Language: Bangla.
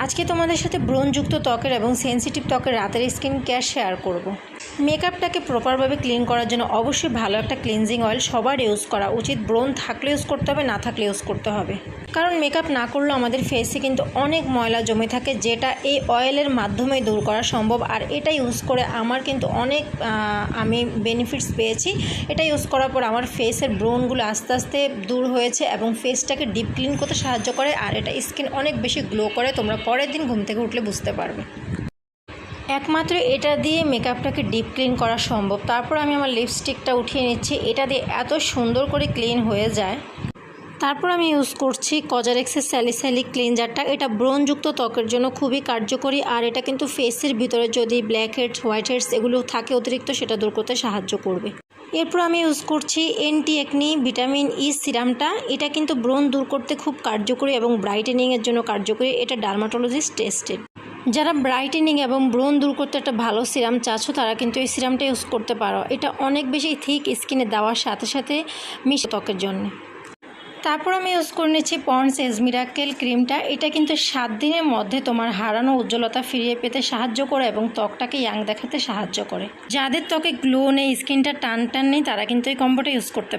আজকে তোমাদের সাথে ব্রণযুক্ত ত্বকের এবং সেন্সিটিভ ত্বকের রাতের স্কিন কেয়ার শেয়ার করব। মেকআপটাকে প্রপারভাবে ক্লিন করার জন্য অবশ্যই ভালো একটা ক্লিনজিং অয়েল সবার ইউজ করা উচিত। ব্রণ থাকলে ইউজ করতে হবে, না থাকলে ইউজ করতে হবে। কারণ মেকআপ না করলেও আমাদের ফেসে কিন্তু অনেক ময়লা জমে থাকে, যেটা এই অয়েলের মাধ্যমে দূর করা সম্ভব। আর এটা ইউজ করে আমার কিন্তু অনেক আমি বেনিফিটস পেয়েছি। এটা ইউজ করার পর আমার ফেসের ব্রণগুলো আস্তে আস্তে দূর হয়েছে এবং ফেসটাকে ডিপ ক্লিন করতে সাহায্য করে। আর এটা স্কিন অনেক বেশি গ্লো করে, তোমরা পরের দিন ঘুম থেকে উঠলে বুঝতে পারবে। একমাত্র এটা দিয়ে মেকআপটাকে ডিপ ক্লিন করা সম্ভব। তারপর আমি আমার লিপস্টিকটা উঠিয়ে নিচ্ছি। এটা দিয়ে এত সুন্দর করে ক্লিন হয়ে যায়। তারপর আমি ইউজ করছি কজারেক্সের স্যালিস্যালিক ক্লিনজারটা এটা ব্রণযুক্ত ত্বকের জন্য খুবই কার্যকরী। আর এটা কিন্তু ফেসের ভিতরে যদি ব্ল্যাক হেডস হোয়াইট হেডস এগুলো থাকে অতিরিক্ত, সেটা দূর করতে সাহায্য করবে। এরপর আমি ইউজ করছি এন্টি একনি ভিটামিন ই সিরামটা এটা কিন্তু ব্রণ দূর করতে খুব কার্যকরী এবং ব্রাইটেনিংয়ের জন্য কার্যকরী। এটা ডার্মাটোলজিস্ট টেস্টেড যারা ব্রাইটেনিং এবং ব্রণ দূর করতে একটা ভালো সিরাম চাচ্ছ, তারা কিন্তু এই সিরামটা ইউজ করতে পারো। এটা অনেক বেশি থিক স্কিনে দেওয়ার সাথে সাথে মিশে ত্বকের জন্য। তারপর আমি ইউজ করে নিচ্ছি পন্ডস এজ মিরাকেল ক্রিমটা এটা কিন্তু সাত দিনের মধ্যে তোমার হারানো উজ্জ্বলতা ফিরিয়ে পেতে সাহায্য করে এবং ত্বকটাকে ইয়াং দেখাতে সাহায্য করে। যাদের ত্বকে গ্লো নেই স্কিনটা টান টান নেই, তারা কিন্তু এই কম্বোটা ইউজ করতে